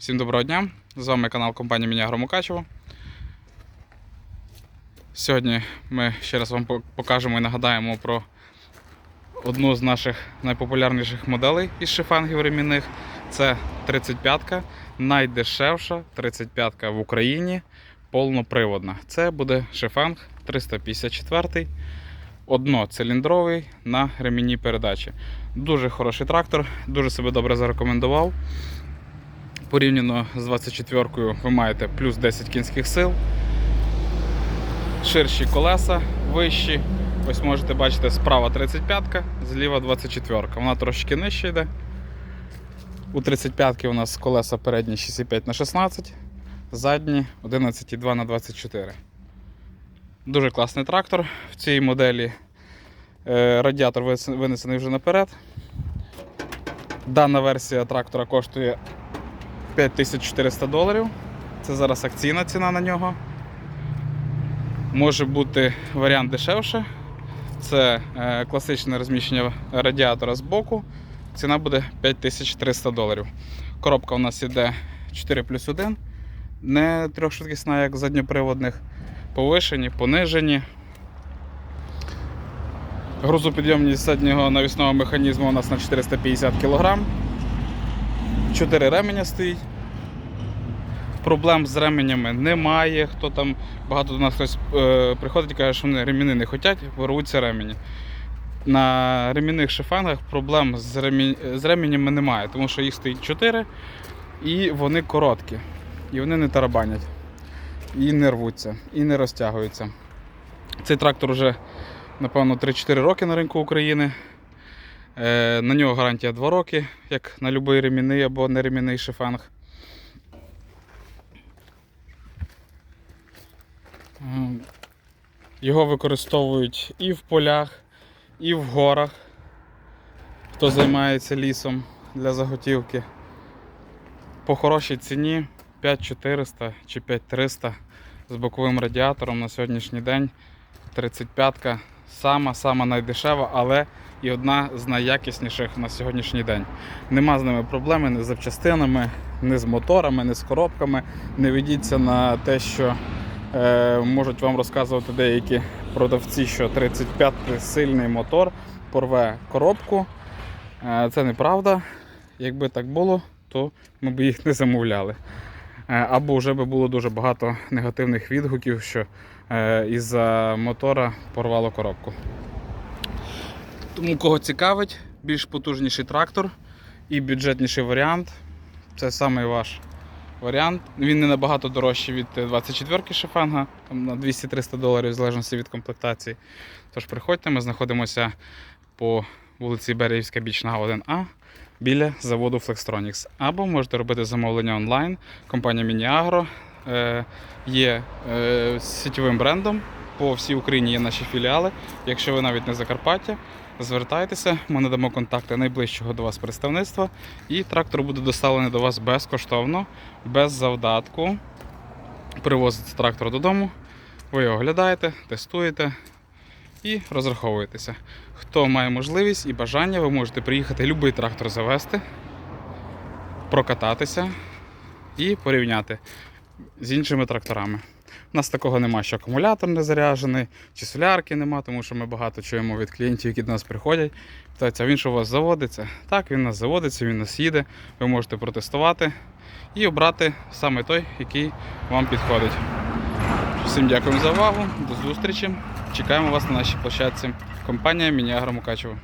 Всім доброго дня! З вами канал компанії Мінягро Мукачево. Сьогодні ми ще раз вам покажемо і нагадаємо про одну з наших найпопулярніших моделей із шифангів ремінних. Це 35-ка, найдешевша 35-ка в Україні, повноприводна. Це буде шифанг 354 одноциліндровий на ремінній передачі. Дуже хороший трактор, дуже себе добре зарекомендував. Порівняно з 24-кою ви маєте плюс 10 кінських сил, ширші колеса, вищі. Ось можете бачити справа 35-ка, зліва 24-ка. Вона трошки нижче йде. У 35-ки у нас колеса передні 6,5 на 16, задні 11,2 на 24. Дуже класний трактор. В цій моделі е, радіатор винесений вже наперед. Дана версія трактора коштує 5400 доларів. Це зараз акційна ціна на нього. Може бути варіант дешевше. Це е, класичне розміщення радіатора з боку. Ціна буде 5300 доларів. Коробка у нас іде 4 плюс 1. Не трьохшвидкісна, як задньоприводних. Повишені, понижені. Грузопідйомність заднього навісного механізму у нас на 450 кг. 4 ременя стоїть. Проблем з ременями немає. Хто там багато до нас хтось е, приходить і каже, що вони реміни не хочуть, рвуться ремені. На ремінних шифангах проблем з, ремінь, з ременями немає, тому що їх стоїть 4 і вони короткі. І вони не тарабанять. І не рвуться, і не розтягуються. Цей трактор вже, напевно, 3-4 роки на ринку України. Е, на нього гарантія 2 роки, як на будь-який ремінний або неремінний шифанг. Його використовують і в полях, і в горах. Хто займається лісом для заготівки. По хорошій ціні 5400 чи 5300 з боковим радіатором на сьогоднішній день. 35-ка сама сама найдешева, але і одна з найякісніших на сьогоднішній день. Нема з ними проблеми ні з запчастинами, ні з моторами, ні з коробками. Не ведіться на те, що е, можуть вам розказувати деякі продавці, що 35-й сильний мотор порве коробку. Е, це неправда. Якби так було, то ми б їх не замовляли. Е, Або вже би було дуже багато негативних відгуків, що е, із-за мотора порвало коробку. Тому кого цікавить, більш потужніший трактор і бюджетніший варіант. Це саме ваш варіант. Він не набагато дорожчий від 24-ки шифанга, там на 200-300 доларів, в залежності від комплектації. Тож приходьте, ми знаходимося по вулиці Берегівська Бічна 1А біля заводу Flextronics. Або можете робити замовлення онлайн. Компанія Мініагро е, є е, сітєвим брендом. По всій Україні є наші філіали. Якщо ви навіть не Закарпаття, звертайтеся, ми надамо контакти найближчого до вас представництва, і трактор буде доставлений до вас безкоштовно, без завдатку. Привозиться трактор додому, ви його оглядаєте, тестуєте і розраховуєтеся. Хто має можливість і бажання, ви можете приїхати будь-який трактор завести, прокататися і порівняти з іншими тракторами. У нас такого нема, що акумулятор не заряджений, чи солярки нема, тому що ми багато чуємо від клієнтів, які до нас приходять. Питаються, а він що у вас заводиться? Так, він у нас заводиться, він у нас їде. Ви можете протестувати і обрати саме той, який вам підходить. Всім дякуємо за увагу, до зустрічі. Чекаємо вас на нашій площадці. Компанія Мініагро Мукачево.